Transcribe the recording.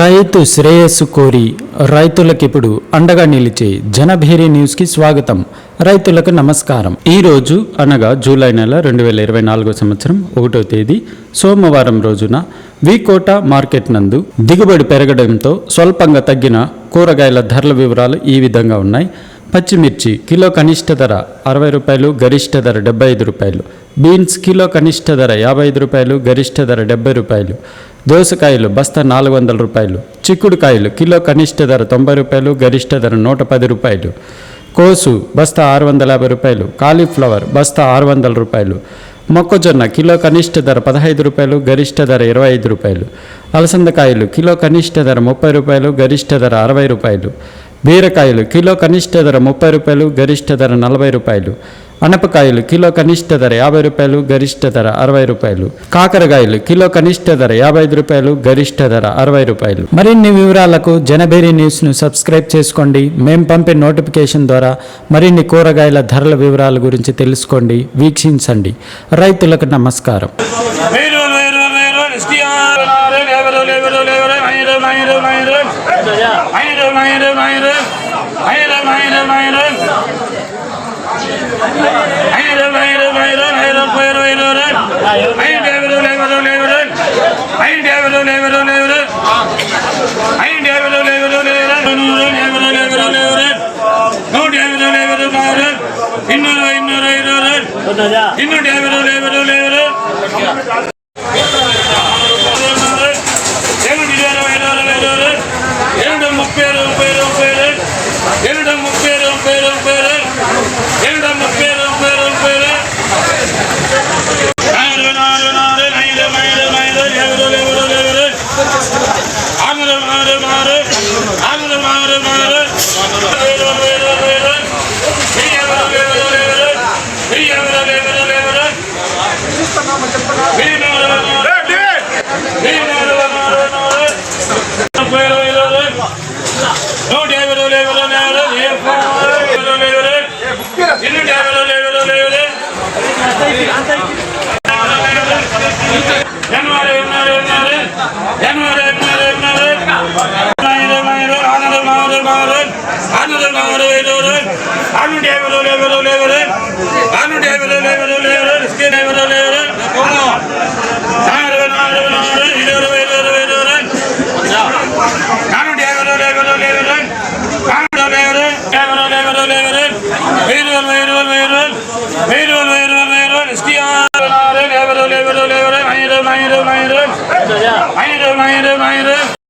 రైతు శ్రేయస్సు కోరి రైతులకు ఇప్పుడు అండగా నిలిచే జనభేరి న్యూస్కి స్వాగతం. రైతులకు నమస్కారం. ఈ రోజు అనగా జూలై నెల రెండు వేల ఇరవై నాలుగో సంవత్సరం ఒకటో తేదీ సోమవారం రోజున వికోట మార్కెట్ నందు దిగుబడి పెరగడంతో స్వల్పంగా తగ్గిన కూరగాయల ధరల వివరాలు ఈ విధంగా ఉన్నాయి. పచ్చిమిర్చి కిలో కనిష్ట ధర అరవై రూపాయలు గరిష్ట ధర డెబ్బై ఐదు రూపాయలు. బీన్స్ కిలో కనిష్ట ధర యాభై ఐదు రూపాయలు గరిష్ట ధర డెబ్బై రూపాయలు. దోసకాయలు బస్తా నాలుగు వందల రూపాయలు చిక్కుడుకాయలు కిలో కనిష్ట ధర తొంభై రూపాయలు గరిష్ట ధర నూట పది రూపాయలు. కోసు బస్తా ఆరు వందల యాభై రూపాయలు కాలీఫ్లవర్ బస్తా ఆరు వందల రూపాయలు. మొక్కజొన్న కిలో కనిష్ట ధర పదహైదు రూపాయలు గరిష్ట ధర ఇరవై ఐదు రూపాయలు. అలసందకాయలు కిలో కనిష్ట ధర ముప్పై రూపాయలు గరిష్ట ధర అరవై రూపాయలు. బీరకాయలు కిలో కనిష్ట ధర ముప్పై రూపాయలు గరిష్ట ధర నలభై రూపాయలు. అనపకాయలు కిలో కనిష్ట ధర యాభై రూపాయలు గరిష్ట ధర అరవై రూపాయలు. కాకరకాయలు కిలో కనిష్ట ధర యాభై ఐదు రూపాయలు గరిష్ట ధర అరవై రూపాయలు. మరిన్ని వివరాలకు జనబేరి న్యూస్ను సబ్స్క్రైబ్ చేసుకోండి. మేము పంపే నోటిఫికేషన్ ద్వారా మరిన్ని కూరగాయల ధరల వివరాల గురించి తెలుసుకోండి. వీక్షించండి. రైతులకు నమస్కారం. ಇನ್ನೂರ ಇನ್ನೂರ ಇನ್ನೂರ ಇನ್ನೂರ மாறு மாறு அங்கு மாறு மாறு. நூற்றி ஐம்பது இருபது இருபது இருபது ஐவரோன் ஆறுநூற்றி ஐவரோன் ஐவரோன் ஐவரோன் ஆறுநூற்றி ஐவரோன் ஐவரோன் ஐவரோன் ஸ்கீன் ஐவரோன் ஐவரோன் நானூற்றி ஐவரோன் ஐவரோன் ஐவரோன் காணூற்றி ஐவரோன் ஐவரோன் ஐவரோன் ஐவரோன் வெயிரோன் வெயிரோன் வெயிரோன் வெயிரோன் வெயிரோன் வெயிரோன் ஸ்கீன் ஐவரோன் ஐவரோன் ஐவரோன் ஐயிரோன் ஐயிரோன் ஐயிரோன் ஐயிரோன் ஐயிரோன் ஐயிரோன்